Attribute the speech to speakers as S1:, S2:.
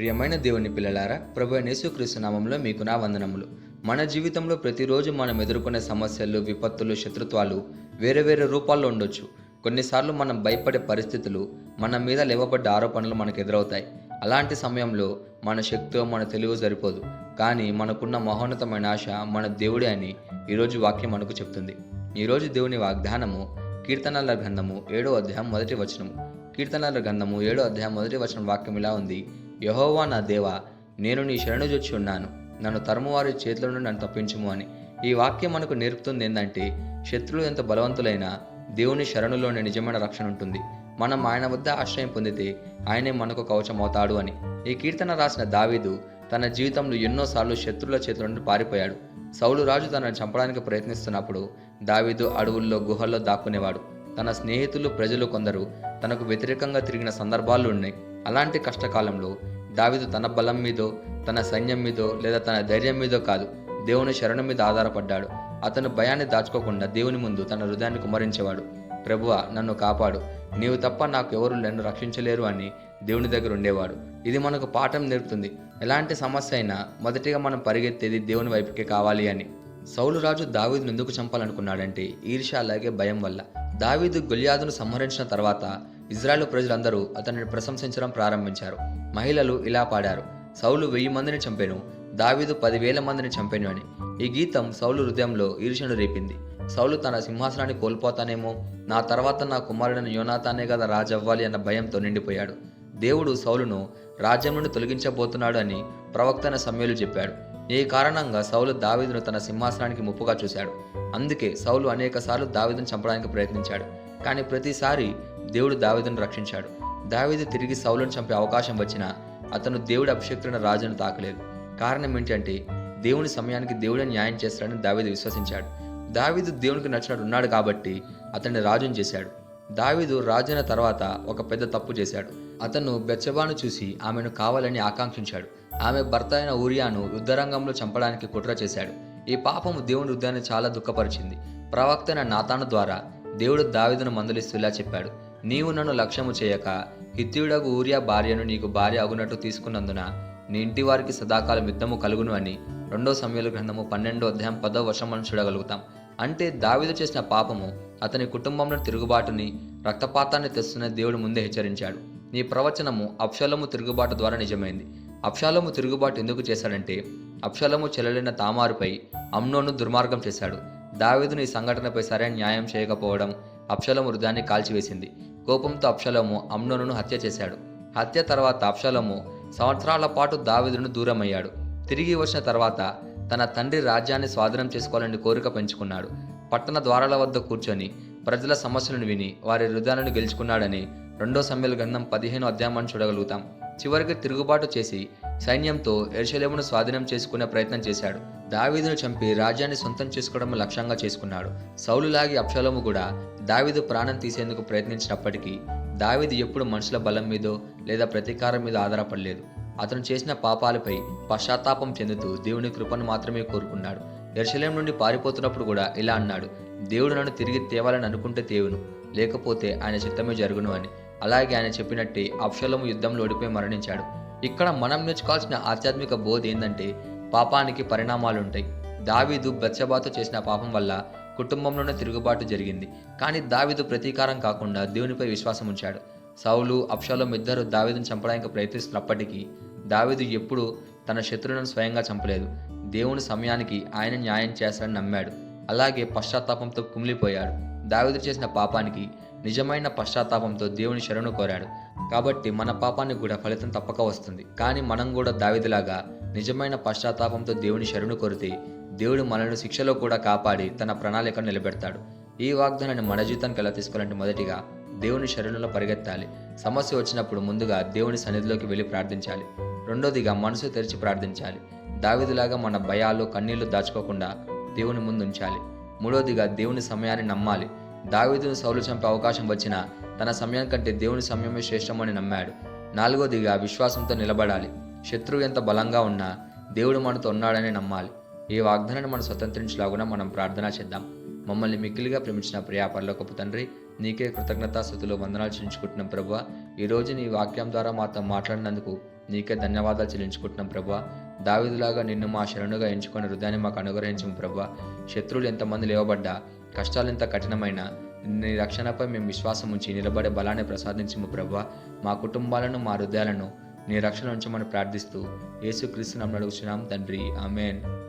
S1: ప్రియమైన దేవుని పిల్లలారా ప్రభు యేసుక్రీస్తు నామంలో మీకు నా వందనములు. మన జీవితంలో ప్రతిరోజు మనం ఎదుర్కొనే సమస్యలు విపత్తులు శత్రుత్వాలు వేరే వేరే రూపాల్లో ఉండొచ్చు. కొన్నిసార్లు మనం భయపడే పరిస్థితులు మన మీద లేవబడ్డ ఆరోపణలు మనకు ఎదురవుతాయి. అలాంటి సమయంలో మన శక్తితో మన తెలివి సరిపోదు. కానీ మనకున్న మహోన్నతమైన ఆశ మన దేవుడే అని ఈరోజు వాక్యం మనకు చెప్తుంది. ఈరోజు దేవుని వాగ్దానము కీర్తనల గ్రంథము ఏడో అధ్యాయం మొదటి వచనము. కీర్తనల గ్రంథము ఏడో అధ్యాయం మొదటి వచనం వాక్యం ఇలా ఉంది. యహోవా నా దేవా నేను నీ శరణు ఉన్నాను. నన్ను తరుమువారి చేతుల నుండి నన్ను తప్పించుము అని. ఈ వాక్యం మనకు నేర్పుతుంది ఏంటంటే శత్రువులు ఎంత బలవంతులైనా దేవుని శరణులోనే నిజమైన రక్షణ ఉంటుంది. మనం ఆయన వద్ద ఆశ్రయం పొందితే ఆయనే మనకు కవచం అవుతాడు అని. ఈ కీర్తన రాసిన దావీదు తన జీవితంలో ఎన్నోసార్లు శత్రువుల చేతుల నుండి పారిపోయాడు. సౌలు రాజు తనను చంపడానికి ప్రయత్నిస్తున్నప్పుడు దావీదు అడవుల్లో గుహల్లో దాక్కునేవాడు. తన స్నేహితులు ప్రజలు కొందరు తనకు వ్యతిరేకంగా తిరిగిన సందర్భాలు ఉన్నాయి. అలాంటి కష్టకాలంలో దావీదు తన బలం మీదో తన సైన్యం మీదో లేదా తన ధైర్యం మీదో కాదు దేవుని శరణం మీద ఆధారపడ్డాడు. అతను భయాన్ని దాచుకోకుండా దేవుని ముందు తన హృదయాన్ని కుమరించేవాడు ప్రభువ నన్ను కాపాడు. నీవు తప్ప నాకు ఎవరు నన్ను రక్షించలేరు అని దేవుని దగ్గర ఉండేవాడు. ఇది మనకు పాఠం నేర్పుతుంది. ఎలాంటి సమస్య అయినా మొదటిగా మనం పరిగెత్తేది దేవుని వైపుకే కావాలి అని. సౌలు రాజు దావీదును ఎందుకు చంపాలనుకున్నాడంటే ఈర్ష అలాగే భయం వల్ల. దావీదు గొల్యాదును సంహరించిన తర్వాత ఇజ్రాయెల్ ప్రజలందరూ అతనిని ప్రశంసించడం ప్రారంభించారు. మహిళలు ఇలా పాడారు సౌలు వెయ్యి మందిని చంపాను దావీదు పదివేల మందిని చంపాను అని. ఈ గీతం సౌలు హృదయంలో ఈర్షను రేపింది. సౌలు తన సింహాసనాన్ని కోల్పోతానేమో నా తర్వాత నా కుమారుడైన యోనాతానే కదా రాజవ్వాలి అన్న భయంతో నిండిపోయాడు. దేవుడు సౌలును రాజ్యం నుండి తొలగించబోతున్నాడు అని ప్రవక్తన సమయంలో చెప్పాడు. ఈ కారణంగా సౌలు దావీదును తన సింహాసనానికి ముప్పుగా చూశాడు. అందుకే సౌలు అనేకసార్లు దావీదును చంపడానికి ప్రయత్నించాడు. కానీ ప్రతిసారి దేవుడు దావీదును రక్షించాడు. దావీదు తిరిగి సౌలను చంపే అవకాశం వచ్చినా అతను దేవుడి అభిషక్తున్న రాజును తాకలేదు. కారణం ఏంటంటే దేవుని సమయానికి దేవుడే న్యాయం చేస్తాడని దావీదు విశ్వసించాడు. దావీదు దేవునికి నచ్చినట్టు ఉన్నాడు కాబట్టి అతన్ని రాజును చేశాడు. దావీదు రాజైన తర్వాత ఒక పెద్ద తప్పు చేశాడు. అతను బెచ్చబాను చూసి ఆమెను కావాలని ఆకాంక్షించాడు. ఆమె భర్త అయిన ఊరియాను యుద్ధరంగంలో చంపడానికి కుట్ర చేశాడు. ఈ పాపము దేవుని హృదయాన్ని చాలా దుఃఖపరిచింది. ప్రవక్తైన నాతాను ద్వారా దేవుడు దావీదును మందలిస్తూ ఇలా చెప్పాడు. నీవు నన్ను లక్ష్యము చేయక హిత్యుడగు ఊరియా భార్యను నీకు భార్య అగునట్టు తీసుకున్నందున నీ ఇంటి వారికి సదాకాలం యుద్ధము కలుగును అని రెండో సమయాల గ్రంథము పన్నెండో అధ్యాయం పదో వర్షం మనం చూడగలుగుతాం. అంటే దావీదు చేసిన పాపము అతని కుటుంబంలో తిరుగుబాటుని రక్తపాతాన్ని తెస్తున్న దేవుడు ముందే హెచ్చరించాడు. నీ ప్రవచనము అప్షలము తిరుగుబాటు ద్వారా నిజమైంది. అప్షాలము తిరుగుబాటు ఎందుకు చేశాడంటే అప్షలము చెల్లెలిన తామారుపై అమ్నోను దుర్మార్గం చేశాడు. దావీదుని ఈ సంఘటనపై సరైన న్యాయం చేయకపోవడం అప్షలము హృదయాన్ని కాల్చివేసింది. కోపంతో అప్షలము అమ్నోను హత్య చేశాడు. హత్య తర్వాత అప్షలము సంవత్సరాల పాటు దావిదును దూరమయ్యాడు. తిరిగి వచ్చిన తర్వాత తన తండ్రి రాజ్యాన్ని స్వాధీనం చేసుకోవాలని కోరిక పెంచుకున్నాడు. పట్టణ ద్వారాల వద్ద కూర్చొని ప్రజల సమస్యలను విని వారి హృదయాలను గెలుచుకున్నాడని రెండో సమ్మెల గ్రంథం పదిహేను అధ్యాయాన్ని చూడగలుగుతాం. చివరికి తిరుగుబాటు చేసి సైన్యంతో ఎర్షలేమును స్వాధీనం చేసుకునే ప్రయత్నం చేశాడు. దావీదును చంపి రాజ్యాన్ని సొంతం చేసుకోవడం లక్ష్యంగా చేసుకున్నాడు. సౌలులాగి అప్షలోము కూడా దావీదు ప్రాణం తీసేందుకు ప్రయత్నించినప్పటికీ దావీదు ఎప్పుడు మనుషుల బలం మీదో లేదా ప్రతీకారం మీద ఆధారపడలేదు. అతను చేసిన పాపాలపై పశ్చాత్తాపం చెందుతూ దేవుని కృపను మాత్రమే కోరుకున్నాడు. ఎర్షలేం నుండి పారిపోతున్నప్పుడు కూడా ఇలా అన్నాడు దేవుడు నన్ను తిరిగి తేవాలని అనుకుంటే తేవును లేకపోతే ఆయన చిత్తమే జరుగును అని. అలాగే ఆయన చెప్పినట్టే అప్షలము యుద్ధంలో ఓడిపోయి మరణించాడు. ఇక్కడ మనం నేర్చుకోవాల్సిన ఆధ్యాత్మిక బోధ ఏంటంటే పాపానికి పరిణామాలుంటాయి. దావీదు బత్సబాతో చేసిన పాపం వల్ల కుటుంబంలోనే తిరుగుబాటు జరిగింది. కానీ దావీదు ప్రతీకారం కాకుండా దేవునిపై విశ్వాసం ఉంచాడు. సౌలు అప్షాలం ఇద్దరు దావీదును చంపడానికి ప్రయత్నిస్తున్నప్పటికీ దావీదు ఎప్పుడూ తన శత్రువులను స్వయంగా చంపలేదు. దేవుని సమయానికి ఆయన న్యాయం చేస్తాడని నమ్మాడు. అలాగే పశ్చాత్తాపంతో కుమిలిపోయాడు. దావీదు చేసిన పాపానికి నిజమైన పశ్చాత్తాపంతో దేవుని శరణు కోరాడు. కాబట్టి మన పాపానికి కూడా ఫలితం తప్పక వస్తుంది. కానీ మనం కూడా దావిదిలాగా నిజమైన పశ్చాత్తాపంతో దేవుని శరణు కొరితే దేవుడు మనల్ని శిక్షలో కూడా కాపాడి తన ప్రణాళికను నిలబెడతాడు. ఈ వాగ్దానాన్ని మన జీవితానికి ఎలా తీసుకోవాలంటే మొదటిగా దేవుని శరణులో పరిగెత్తాలి. సమస్య వచ్చినప్పుడు ముందుగా దేవుని సన్నిధిలోకి వెళ్ళి ప్రార్థించాలి. రెండోదిగా మనసు తెరిచి ప్రార్థించాలి. దావిదిలాగా మన భయాలు కన్నీళ్ళు దాచుకోకుండా దేవుని ముందు ఉంచాలి. మూడోదిగా దేవుని సమయాన్ని నమ్మాలి. దావీదును సౌలు చంపే అవకాశం వచ్చినా తన సమయం కంటే దేవుని సమయమే శ్రేష్టమని నమ్మాడు. నాలుగోదిగా విశ్వాసంతో నిలబడాలి. శత్రువు ఎంత బలంగా ఉన్నా దేవుడు మనతో ఉన్నాడని నమ్మాలి. ఈ వాగ్దానాన్ని మనం స్వతంత్రించలాగున మనం ప్రార్థన చేద్దాం. మమ్మల్ని మిక్కిలిగా ప్రేమించిన ప్రియా పరలోకపు తండ్రి నీకే కృతజ్ఞతాస్థుతులు వందనాలు చెల్లించుకుంటున్నాం ప్రభు ఈరోజు నీ వాక్యం ద్వారా మాతో మాట్లాడినందుకు నీకే ధన్యవాదాలు చెల్లించుకుంటున్నాం ప్రభా దావిదిలాగా నిన్ను మా శరణుగా ఎంచుకొని హృదయాన్ని మాకు అనుగ్రహించము ప్రభా. శత్రువులు ఎంతమంది లేవబడ్డా కష్టాలు ఎంత కఠినమైన నీ రక్షణపై మేము విశ్వాసం ఉంచి నిలబడే బలాన్ని ప్రసాదించము ప్రభా. మా కుటుంబాలను మా హృదయాలను నీ రక్షణ ఉంచమని ప్రార్థిస్తూ యేసుక్రీస్తు నమ్మడుగుచున్నాం తండ్రి. ఆమెన్.